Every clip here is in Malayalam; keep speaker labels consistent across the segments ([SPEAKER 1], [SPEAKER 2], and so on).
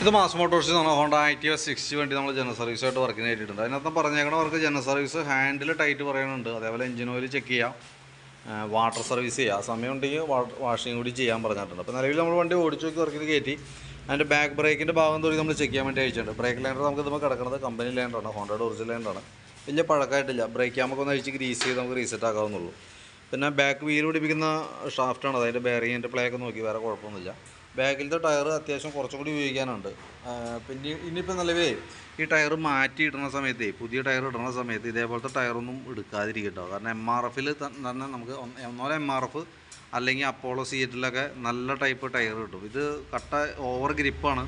[SPEAKER 1] ഇത് മാസ് മോട്ടോഴ്സ് ഐ ഹോണ്ട ആക്റ്റീവ സിക്സ്റ്റി വേണ്ടി നമ്മൾ ജനറൽ സർവീസായിട്ട് വർക്കിന് കയറ്റിയിട്ടുണ്ട് അതിനകത്ത് പറഞ്ഞേക്കണ work general service handle tight പറയുന്നുണ്ട് അതേപോലെ എഞ്ചിൻ ഓയിൽ ചെക്ക് ചെയ്യാം. വാട്ടർ സർവീസ് ചെയ്യാം. സമയം ഉണ്ടെങ്കിൽ വാഷിംഗ് കൂടി ചെയ്യാൻ പറഞ്ഞിട്ടുണ്ട്. അപ്പോൾ നിലവിൽ നമ്മൾ വണ്ടി ഓടിച്ചു നോക്കി വർക്കിന് കയറ്റി അതിന്റെ ബാക്ക് ബ്രേക്കിന്റെ ഭാഗം തൊഴിൽ നമ്മൾ ചെക്ക് ചെയ്യാൻ വേണ്ടി അയച്ചിട്ടുണ്ട്. ബ്രേക്ക് ലൈൻഡർ നമുക്ക് ഇതുമ്പോൾ കിടക്കുന്നത് കമ്പനി ലൈൻഡറാണ് ഹോണ്ടയുടെ ഒറിജിനൽ ലൈൻഡറാണ് വലിയ പഴക്കമായിട്ടില്ല ബ്രേക്ക് നമുക്കൊന്ന് അഴിച്ച് ഗ്രീസ് ചെയ്ത് നമുക്ക് റീസെറ്റ് ആക്കാവുന്നുള്ളൂ പിന്നെ ബാക്ക് വീൽ പിടിപ്പിക്കുന്ന ഷാഫ്റ്റാണ് അതിന്റെ ബെയറിങ്ങിന്റെ ഒക്കെ നോക്കി. വേറെ കുഴപ്പമൊന്നുമില്ല. ബാക്കിലത്തെ ടയർ അത്യാവശ്യം കുറച്ചും കൂടി ഉപയോഗിക്കാനുണ്ട്. പിന്നെ ഇനിയിപ്പോൾ നിലവിലേ ഈ ടയർ മാറ്റി ഇടുന്ന സമയത്തേ പുതിയ ടയർ ഇടുന്ന സമയത്ത് ഇതേപോലത്തെ ടയറൊന്നും എടുക്കാതിരിക്കട്ടോ. കാരണം എം ആർ എഫിൽ തന്നെ നമുക്ക് ഒന്നോ എം ആർ എഫ് അല്ലെങ്കിൽ അപ്പോളോ സീറ്റിലൊക്കെ നല്ല ടൈപ്പ് ടയർ കിട്ടും. ഇത് കട്ട ഓവർ ഗ്രിപ്പാണ്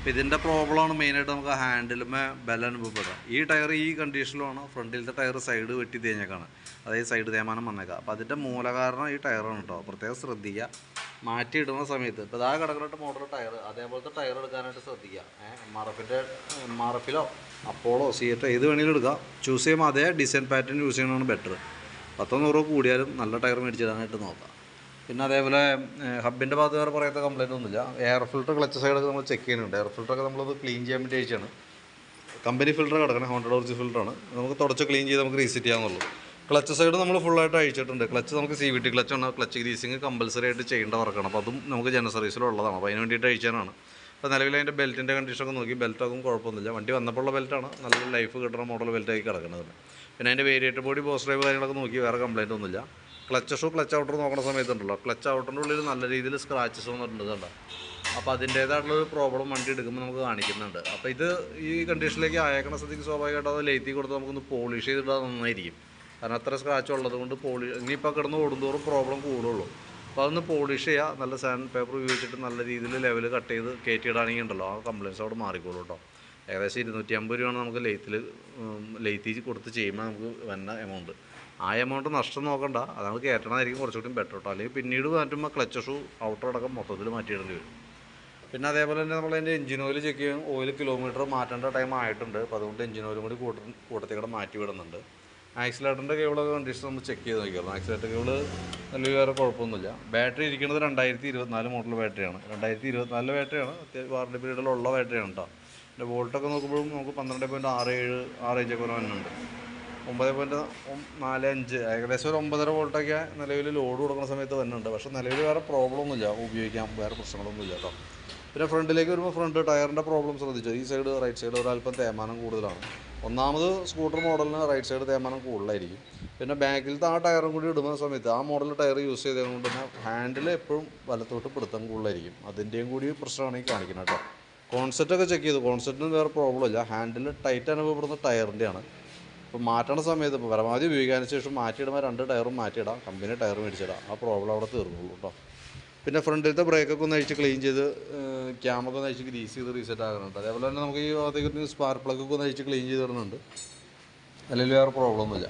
[SPEAKER 1] അപ്പോൾ ഇതിന്റെ പ്രോബ്ലമാണ് മെയിനായിട്ട് നമുക്ക് ഹാൻഡിലുമേ ബലം അനുഭവപ്പെടുക. ഈ ടയർ ഈ കണ്ടീഷനിലാണ് ഫ്രണ്ടിലത്തെ ടയർ സൈഡ് വെട്ടി തേഞ്ഞേക്കാണ്. അതായത് സൈഡ് തേമാനം വന്നേക്കാം. അപ്പോൾ അതിന്റെ മൂലകാരണം ഈ ടയറാണ് കേട്ടോ പ്രത്യേകം ശ്രദ്ധിക്കുക മാറ്റി ഇടുന്ന സമയത്ത്. ഇപ്പോൾ ഇതാ കിടക്കുന്ന മോഡൽ ടയർ അതേപോലത്തെ ടയർ എടുക്കാനായിട്ട് ശ്രദ്ധിക്കുക എം ആർ എഫിന്റെ എം ആർ എഫിലോ അപ്പോളോ സീറ്റോ ഏത് വേണമെങ്കിലും എടുക്കുക ചൂസ് ചെയ്യുമ്പോൾ അതേ ഡിസൈൻ പാറ്റേൺ യൂസ് ചെയ്യണമാണ് ബെറ്റർ പത്തോ നൂറോ കൂടിയാലും നല്ല ടയർ മേടിച്ചിടാനായിട്ട് നോക്കാം. പിന്നെ അതേപോലെ ഹബിന്റെ ഭാഗത്ത് വേറെ പറയാത്ത കംപ്ലൈന്റ് ഒന്നുമില്ല. എയർ ഫിൽറ്റർ ക്ലച്ച് സൈഡൊക്കെ നമ്മൾ ചെക്ക് ചെയ്യുന്നുണ്ട്. എയർ ഫിൽറ്ററൊക്കെ നമ്മളത് ക്ലീൻ ചെയ്യാൻ വേണ്ടി അയച്ചാണ് കമ്പനി ഫിൽറ്റർ കിടക്കണം ഹോണ്ടഡ് ഒറിജിനൽ ഫിൽറ്ററാണ് നമുക്ക് തുടച്ച് ക്ലീൻ ചെയ്ത് നമുക്ക് റീസെറ്റ് ചെയ്യാമെന്നുള്ളൂ ക്ലച്ച് സൈഡ് നമ്മൾ ഫുള്ളായിട്ട് അഴിച്ചിട്ടുണ്ട്. ക്ലച്ച് നമുക്ക് സി വി ടി ക്ലച്ച് ആണ്. ക്ലച്ച് ഗ്രീസിങ് കമ്പൽസറി ആയിട്ട് ചെയ്യേണ്ട വർക്കാണ് അപ്പോൾ അതും നമുക്ക് ജന സർവീസിലുള്ളതാണ് അപ്പോൾ അതിന് വേണ്ടിയിട്ട് അഴിച്ചാനാണ് അപ്പോൾ നിലവിൽ അതിന്റെ ബെൽറ്റിന്റെ കണ്ടീഷനൊക്കെ നോക്കി. ബെൽറ്റൊക്കെ കുഴപ്പമൊന്നുമില്ല. വണ്ടി വന്നപ്പോൾ ഉള്ള ബെൽറ്റാണ് നല്ല ലൈഫ് കിട്ടുന്ന മോഡൽ ബെൽറ്റായി കിടക്കുന്നത് പിന്നെ അതിന്റെ വേരിയേറ്റർ ബോഡി ബോസ് ഡ്രൈവ് കാര്യങ്ങളൊക്കെ നോക്കി. വേറെ കംപ്ലൈന്റ് ഒന്നുമില്ല. ക്ലച്ച് ഷൂ ക്ലച്ച് ഔട്ടർ നോക്കുന്ന സമയത്തുണ്ടല്ലോ. ക്ലച്ച് ഔട്ടറിന്റെ ഉള്ളിൽ നല്ല രീതിയിൽ സ്ക്രാച്ചസ് വന്നിട്ടുണ്ട് കണ്ടോ? അപ്പോൾ അതിന്റേതായിട്ടുള്ളൊരു പ്രോബ്ലം വണ്ടി എടുക്കുമ്പോൾ നമുക്ക് കാണിക്കുന്നുണ്ട്. അപ്പോൾ ഇത് ഈ കണ്ടീഷനിലേക്ക് ആയേക്കണ സ്ഥിതിക്ക് സ്വാഭാവികമായിട്ട് അത് ലേറ്റി കൊടുത്ത് നമുക്കൊന്ന് പോളിഷ് ചെയ്തിട്ടാൽ നന്നായിരിക്കും. കാരണം അത്ര സ്ക്രാച്ച് ഉള്ളത് കൊണ്ട് പോളി ഇനിയിപ്പോൾ കിടന്ന് ഓടുന്തോറും പ്രോബ്ലം കൂടുള്ളൂ. അപ്പോൾ അതൊന്ന് പോളിഷ് ചെയ്യുക നല്ല സാൻഡ് പേപ്പർ ഉപയോഗിച്ചിട്ട് നല്ല രീതിയിൽ ലെവൽ കട്ട് ചെയ്ത് കയറ്റിയിടാണെങ്കിൽ ഉണ്ടല്ലോ. ആ കംപ്ലയിൻസ് അവിടെ മാറിക്കോളൂ കേട്ടോ ഏകദേശം ഇരുന്നൂറ്റി അമ്പത് രൂപയാണ് നമുക്ക് ലെയ്ത്തിൽ ലൈത്തിൽ കൊടുത്ത് ചെയ്യുമ്പോൾ നമുക്ക് വന്ന എമൗണ്ട് ആ എമൗണ്ട് നഷ്ടം നോക്കണ്ട. അത് നമുക്ക് കയറ്റണമായിരിക്കും കുറച്ചുകൂടി ബെറ്റർ കേട്ടോ അല്ലെങ്കിൽ പിന്നീട് മാറ്റുമ്പോൾ ക്ലച്ച് ഷൂ ഔട്ടർ അടക്കം മൊത്തത്തിൽ മാറ്റിയിടേണ്ടി വരും. പിന്നെ അതേപോലെ തന്നെ നമ്മൾ അതിന്റെ എഞ്ചിൻ ഓയിൽ ചെക്ക് ചെയ്യും. ഓയിൽ കിലോമീറ്റർ മാറ്റേണ്ട ടൈം ആയിട്ടുണ്ട്. അപ്പോൾ അതുകൊണ്ട് എഞ്ചിൻ ഓയിലും കൂടി കൂട്ട കൂട്ടത്തിൽ മാറ്റി വിടുന്നുണ്ട്. ആക്സിലേറ്ററിന്റെ കേബിളൊക്കെ കണ്ടീഷൻ നമ്മൾ ചെക്ക് ചെയ്ത് നോക്കിയായിരുന്നു ആക്സിലേറ്റർ കേബിൾ നല്ല വേറെ കുഴപ്പമൊന്നുമില്ല. ബാറ്ററി ഇരിക്കുന്നത് രണ്ടായിരത്തി ഇരുപത്തിനാല് മോഡൽ ബാറ്ററിയാണ് രണ്ടായിരത്തി ഇരുപത്തിനാലിലെ ബാറ്ററിയാണ് അത്യാവശ്യം വാറണ്ടി പീരീഡിലുള്ള ബാറ്ററിയാണ് കേട്ടോ എന്റെ വോൾട്ടൊക്കെ നോക്കുമ്പോഴും നമുക്ക് പന്ത്രണ്ട് പോയിന്റ് ആറ് ഏഴ് ആ റേഞ്ചൊക്കെ വരുന്നുണ്ട് ഒമ്പത് പോയിന്റ് നാല് അഞ്ച്. ഏകദേശം ഒരു ഒമ്പതര വോൾട്ടൊക്കെ നിലവിൽ ലോഡ് കൊടുക്കുന്ന സമയത്ത് വരുന്നുണ്ട് പക്ഷേ നിലവിൽ വേറെ പ്രോബ്ലം ഒന്നുമില്ല. ഉപയോഗിക്കാൻ വേറെ പ്രശ്നങ്ങളൊന്നുമില്ല കേട്ടോ പിന്നെ ഫ്രണ്ടിലേക്ക് വരുമ്പോൾ ഫ്രണ്ട് ടയറിന്റെ പ്രോബ്ലം ശ്രദ്ധിച്ചു? ഈ സൈഡ് റൈറ്റ് സൈഡ് ഒരല്പം തേമാനം കൂടുതലാണ്. ഒന്നാമത് സ്കൂട്ടർ മോഡലിന് റൈറ്റ് സൈഡ് തേമാനം കൂടുതലായിരിക്കും. പിന്നെ ബാക്കിലത്തെ ആ ടയറും കൂടി ഇടുന്ന സമയത്ത് ആ മോഡൽ ടയർ യൂസ് ചെയ്തതുകൊണ്ട് തന്നെ ഹാൻഡിൽ എപ്പോഴും വലത്തോട്ട് പിടുത്തം കൂടുതലായിരിക്കും. അതിന്റെയും കൂടി പ്രശ്നമാണ് ഈ കാണിക്കുന്നത് കേട്ടോ കോൺസെപ്റ്റൊക്കെ ചെക്ക് ചെയ്തു. കോൺസെപ്റ്റിന് വേറെ പ്രോബ്ലം ഇല്ല. ഹാൻഡിൽ ടൈറ്റ് അനുഭവപ്പെടുന്ന ടയറിന്റെയാണ് ഇപ്പോൾ മാറ്റണ സമയത്ത് ഇപ്പോൾ പരമാവധി ഉപയോഗിക്കാൻ ശേഷം മാറ്റിയിടുമ്പോൾ രണ്ട് ടയറും മാറ്റിയിടാം. കമ്പനി ടയർ മേടിച്ചിടാം. ആ പ്രോബ്ലം അവിടെ തീർന്നുള്ളൂ കേട്ടോ പിന്നെ ഫ്രണ്ടിലത്തെ ബ്രേക്കൊക്കെ ഒന്ന് അഴിച്ച് ക്ലീൻ ചെയ്ത് ക്യാമൊക്കെ ഒന്ന് അഴിച്ച് ഗ്രീസ് ചെയ്ത് റീസെറ്റ് ആകുന്നുണ്ട് അതേപോലെ തന്നെ നമുക്ക് ഈ ഭാഗത്തേക്ക് സ്പാർക്ക് പ്ലഗൊക്കെ ഒന്ന് അഴിച്ച് ക്ലീൻ ചെയ്ത് ഇടുന്നുണ്ട്. അല്ലെങ്കിൽ വേറെ പ്രോബ്ലം ഒന്നുമില്ല.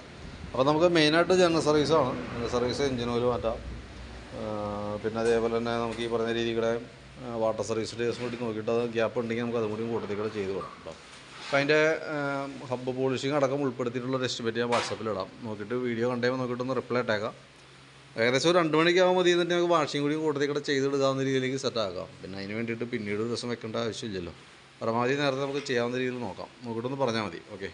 [SPEAKER 1] അപ്പോൾ നമുക്ക് മെയിനായിട്ട് ജനറൽ സർവീസാണ് ജനറൽ സർവീസ് എഞ്ചിൻ ഓയിൽ മാറ്റാം. പിന്നെ അതേപോലെ തന്നെ നമുക്ക് ഈ പറഞ്ഞ രീതിയുടെ വാട്ടർ സർവീസ് ഡേസ് കൂടി നോക്കിയിട്ട് അത് ഗ്യാപ്പ് ഉണ്ടെങ്കിൽ നമുക്ക് അതും കൂടി കൂട്ടത്തിൽ കൂടെ ചെയ്ത് കൊടുക്കാം കേട്ടോ. അപ്പോൾ അതിന്റെ ഹബ്ബ് പോളിഷിങ് അടക്കം ഉൾപ്പെടുത്തിയിട്ടുള്ള ഒരു എസ്റ്റിമേറ്റ് ഞാൻ വാട്സപ്പിൽ ഇടാം. നോക്കിയിട്ട് വീഡിയോ കണ്ടേ നോക്കിയിട്ടൊന്ന് റിപ്ലൈ ഇട്ടേക്കാം. ഏകദേശം ഒരു രണ്ട് മണിക്കാകുമ്പോൾ മതി എന്നിട്ട് നമുക്ക് വാഷിംഗ് കൂടി കൂടുതൽ കൂടെ ചെയ്തെടുക്കാവുന്ന രീതിയിലേക്ക് സെറ്റാക്കാം പിന്നെ അതിന് വേണ്ടിയിട്ട് പിന്നീട് ദിവസം വെക്കേണ്ട ആവശ്യമില്ലല്ലോ. പരമാവധി നേരത്തെ നമുക്ക് ചെയ്യാവുന്ന രീതിയിൽ നോക്കാം. നോക്കിയിട്ടൊന്ന് പറഞ്ഞാൽ മതി. ഓക്കെ